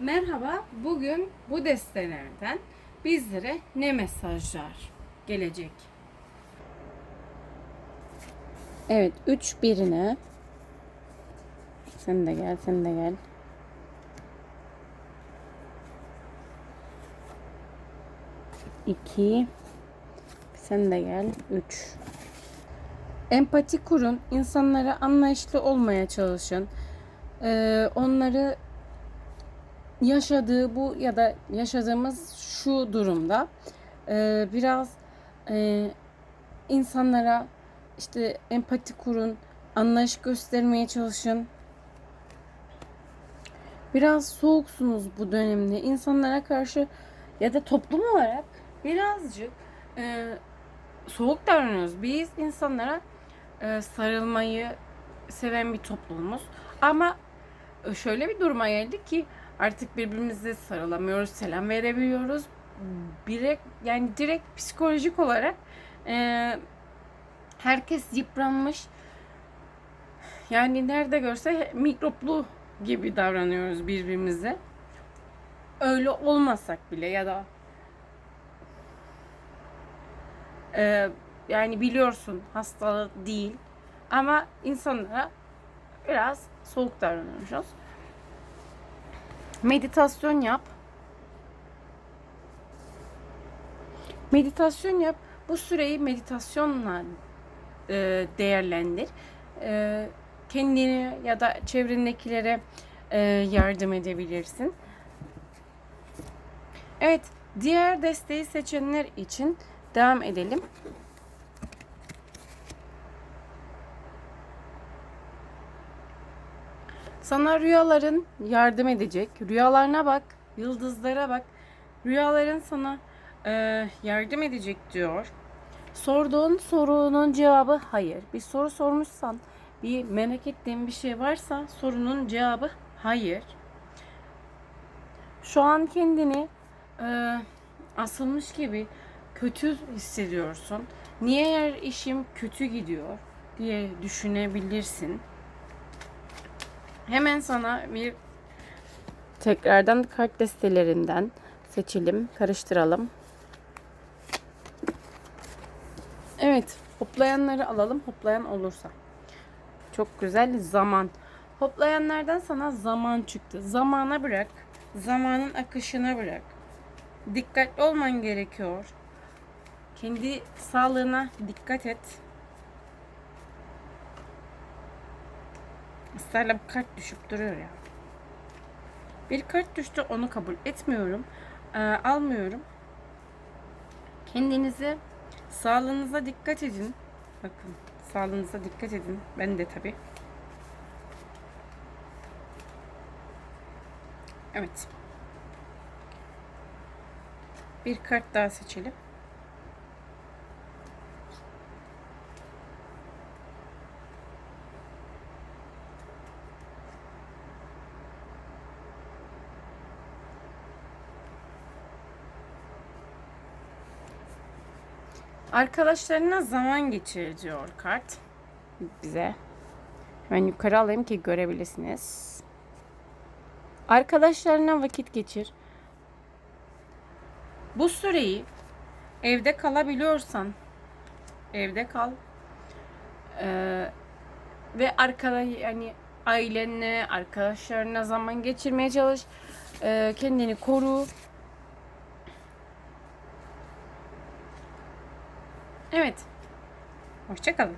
Merhaba, bugün bu destelerden bizlere ne mesajlar gelecek? Evet, üç birine. Sen de gel, sen de gel. İki. Sen de gel. Üç. Empati kurun. insanlara anlayışlı olmaya çalışın. Ee, onları yaşadığı bu ya da yaşadığımız şu durumda e, biraz e, insanlara işte empati kurun, anlayış göstermeye çalışın. Biraz soğuksunuz bu dönemde. insanlara karşı ya da toplum olarak birazcık e, soğuk davranıyoruz. Biz insanlara e, sarılmayı seven bir toplumuz. Ama şöyle bir duruma geldik ki artık birbirimize sarılamıyoruz, selam verebiliyoruz. Direkt yani direkt psikolojik olarak e, herkes yıpranmış. Yani nerede görse mikroplu gibi davranıyoruz birbirimize. Öyle olmasak bile ya da e, yani biliyorsun hastalık değil ama insanlara biraz soğuk davranıyoruz. Meditasyon yap. Meditasyon yap. Bu süreyi meditasyonla e, değerlendir. E, kendini ya da çevrendekilere e, yardım edebilirsin. Evet, diğer desteği seçenler için devam edelim. Sana rüyaların yardım edecek. Rüyalarına bak, yıldızlara bak. Rüyaların sana e, yardım edecek diyor. Sorduğun sorunun cevabı hayır. Bir soru sormuşsan, bir merak ettiğin bir şey varsa sorunun cevabı hayır. Şu an kendini e, asılmış gibi kötü hissediyorsun. Niye her işim kötü gidiyor diye düşünebilirsin. Hemen sana bir tekrardan kart destelerinden seçelim, karıştıralım. Evet, hoplayanları alalım. Hoplayan olursa. Çok güzel zaman. Hoplayanlardan sana zaman çıktı. Zamana bırak. Zamanın akışına bırak. Dikkatli olman gerekiyor. Kendi sağlığına dikkat et. Israrla bir kart düşüp duruyor ya. Bir kart düştü onu kabul etmiyorum. Ee, almıyorum. Kendinize sağlığınıza dikkat edin. Bakın sağlığınıza dikkat edin. Ben de tabi. Evet. Bir kart daha seçelim. Arkadaşlarına zaman geçir diyor kart bize. Hemen yukarı alayım ki görebilirsiniz. Arkadaşlarına vakit geçir. Bu süreyi evde kalabiliyorsan evde kal. Ee, ve arkada yani ailenle, arkadaşlarına zaman geçirmeye çalış. Ee, kendini koru. Evet. Hoşçakalın.